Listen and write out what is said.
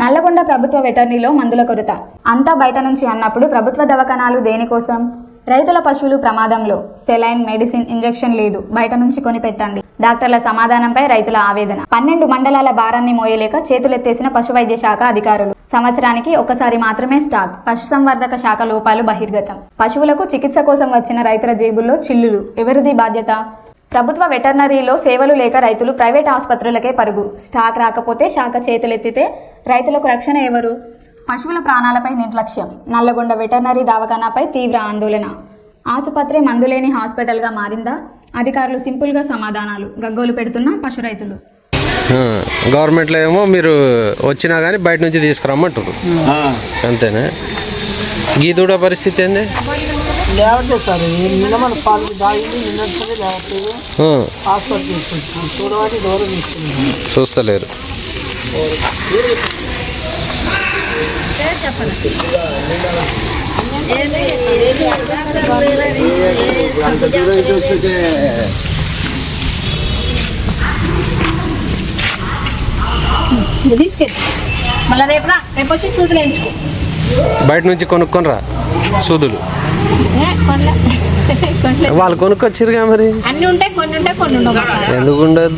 నల్లగొండ ప్రభుత్వ వెటర్నీలో మందుల కొరత. అంతా బయట నుంచి అన్నప్పుడు ప్రభుత్వ దవాఖానాలు దేనికోసం? రైతుల పశువులు ప్రమాదంలో సెలైన్ మెడిసిన్ ఇంజెక్షన్ లేదు. బయట నుంచి కొని పెట్టండి డాక్టర్ల సమాధానంపై రైతుల ఆవేదన. పన్నెండు మండలాల భారాన్ని మోయలేక చేతులెత్తేసిన పశు వైద్య శాఖ అధికారులు. సంవత్సరానికి ఒకసారి మాత్రమే స్టాక్. పశుసంవర్ధక శాఖ లోపాలు బహిర్గతం. పశువులకు చికిత్స కోసం వచ్చిన రైతుల జేబుల్లో చిల్లులు. ఎవరిది బాధ్యత? ప్రభుత్వ వెటర్నరీలో సేవలు లేక రైతులు ప్రైవేట్ ఆసుపత్రులకే పరుగు. స్టాక్ రాకపోతే శాఖ చేతులెత్తితే రైతులకు రక్షణ ఎవరు? పశువుల ప్రాణాలపై నిర్లక్ష్యం. నల్లగొండ వెటర్నరీ దవాఖానాపై తీవ్ర ఆందోళన. ఆసుపత్రి మందులేని హాస్పిటల్గా మారిందా? అధికారులు సింపుల్గా సమాధానాలు. గగ్గోలు పెడుతున్న పశు రైతులు. గవర్నమెంట్లో ఏమో మీరు వచ్చినా కానీ బయట నుంచి తీసుకురమ్మంటారు అంతేనా? గీ దూడ పరిస్థితి ఏంది? లేవట్లేదు సార్ నిన్న మన పాలు దాగింది నిన్న లేవట్లేదు ఆ, హాస్పిటల్ తీసుకుంటున్నాం చూడవాటి దూరం తీసుకున్నాం చూస్తలేరు. తీసుకెళ్ళి. మళ్ళీ రేపు రా. రేపు వచ్చి సూదులు వేయించుకో. బయట నుంచి కొనుక్కొని రా. సూదులు. వాళ్ళు కొనుక్కొచ్చిరుగా మరి? అన్ని ఉంటాయి కొన్ని ఉంటాయి కొన్ని ఉండవు ఎందుకు ఉండద్దు?